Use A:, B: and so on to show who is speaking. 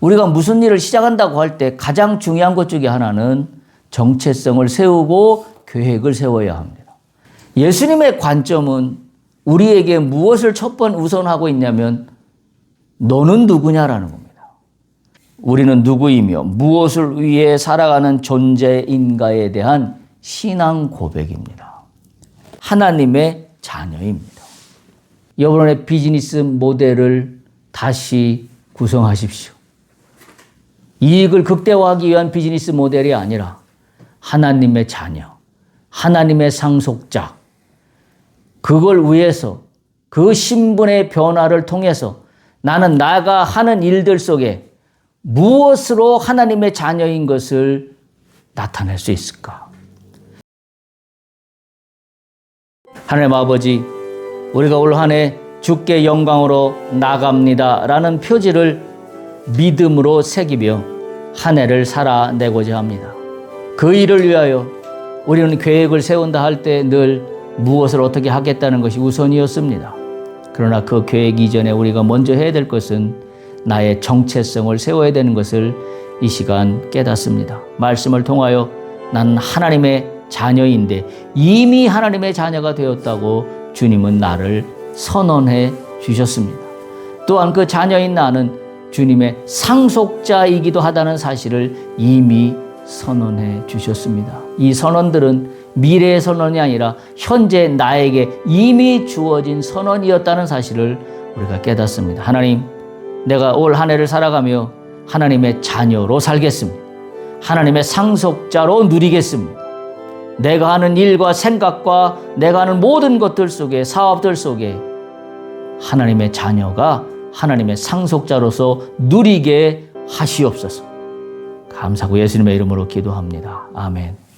A: 우리가 무슨 일을 시작한다고 할 때 가장 중요한 것 중에 하나는 정체성을 세우고 계획을 세워야 합니다. 예수님의 관점은 우리에게 무엇을 첫 번 우선하고 있냐면 너는 누구냐라는 겁니다. 우리는 누구이며 무엇을 위해 살아가는 존재인가에 대한 신앙 고백입니다. 하나님의 자녀입니다. 여러분의 비즈니스 모델을 다시 구성하십시오. 이익을 극대화하기 위한 비즈니스 모델이 아니라 하나님의 자녀, 하나님의 상속자, 그걸 위해서 그 신분의 변화를 통해서 나는 나가 하는 일들 속에 무엇으로 하나님의 자녀인 것을 나타낼 수 있을까? 하나님 아버지, 우리가 올 한 해 주께 영광으로 나갑니다. 라는 표지를 믿음으로 새기며 한 해를 살아내고자 합니다. 그 일을 위하여 우리는 계획을 세운다 할 때 늘 무엇을 어떻게 하겠다는 것이 우선이었습니다. 그러나 그 계획 이전에 우리가 먼저 해야 될 것은 나의 정체성을 세워야 되는 것을 이 시간 깨닫습니다. 말씀을 통하여 나는 하나님의 자녀인데 이미 하나님의 자녀가 되었다고 주님은 나를 선언해 주셨습니다. 또한 그 자녀인 나는 주님의 상속자이기도 하다는 사실을 이미 선언해 주셨습니다. 이 선언들은 미래의 선언이 아니라 현재 나에게 이미 주어진 선언이었다는 사실을 우리가 깨닫습니다. 하나님, 내가 올 한 해를 살아가며 하나님의 자녀로 살겠습니다. 하나님의 상속자로 누리겠습니다. 내가 하는 일과 생각과 내가 하는 모든 것들 속에 사업들 속에 하나님의 자녀가 하나님의 상속자로서 누리게 하시옵소서. 감사하고 예수님의 이름으로 기도합니다. 아멘.